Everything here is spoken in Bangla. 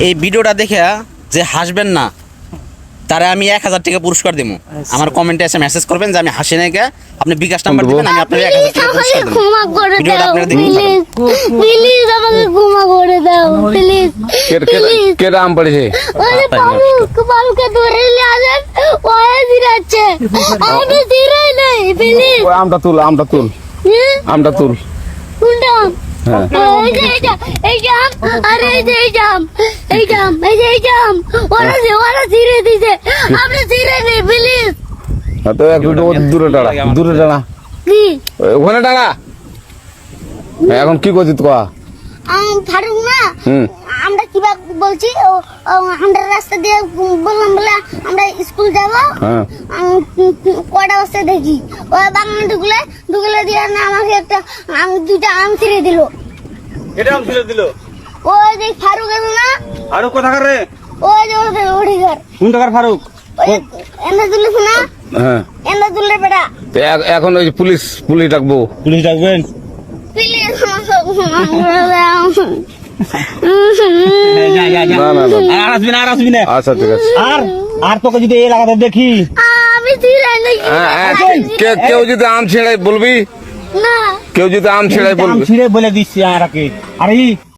এই ভিডিওটা দেখে যে হাসবেন না তারে আমি এক হাজার টাকা পুরস্কার দেবো আমার কমেন্টে এসে মেসেজ করবেন যে আমি হাসি নাকি আপনি বিকাশ নাম্বার দিবেন আমি আপনার এক হাজার টাকা পুরস্কার দেবো ক্ষমা করে ভিডিওটা দাও আপনারা প্লিজ প্লিজ আমাকে ক্ষমা করে দাও প্লিজ কে- কে- প্লিজ কে আম পড়েছে ওরে ফারুক ফারুককে ধরে নিয়ে আসেন ওয়ে দিরাচ্ছে আমি দিরাই নাই প্লিজ আমটা তুল আমটা তুল। আমটা তুল। কোনটা হ্যাঁ। এই যে এই যে এই জাম আরে এই যে এই জাম এই জাম এই যে এই জাম ওরা যে ওরা ধীরে দিছে। আপনি ধীরে নেই প্লিজ তো একটু ও দূরে টানা দূরে টানা। ওখানে টানা? এখন কি করছিস কয়া? আম ফারুক না? বলছি ও- ও আমরা রাস্তা দিয়ে বললাম বলে আমরা স্কুল যাব হ্যাঁ আম- কটা বস্তা দেখি ওই বাগানে ঢুকলে ঢুকলে দিয়ে না আমাকে একটা আম দুটা আম ছিঁড়ে দিল এটা আম ছিঁড়ে দিল ওই যে ফারুক আছে না আরও কোথাকার রে ওই যে ওদের ওড়িঘর কোন টাকার ফারুক এনে তুলিস না হ্যাঁ এনে তুললে বেটা এখন ওই পুলিশ পুলিশ ডাকবো পুলিশ ডাকবেন যা না না না। আর আসবি না আর আসবি না। আচ্ছা ঠিক আছে। আর আর তোকে যদি এই লাগাতে দেখি? আমি ছিড়াই নাকি? হ্যাঁ, হ্যাঁ, কে- কেউ যদি আম ছিড়াই বলবি? না। কেউ যদি আম ছেড়াই আম ছিড়াই বলে দিচ্ছি আর আরে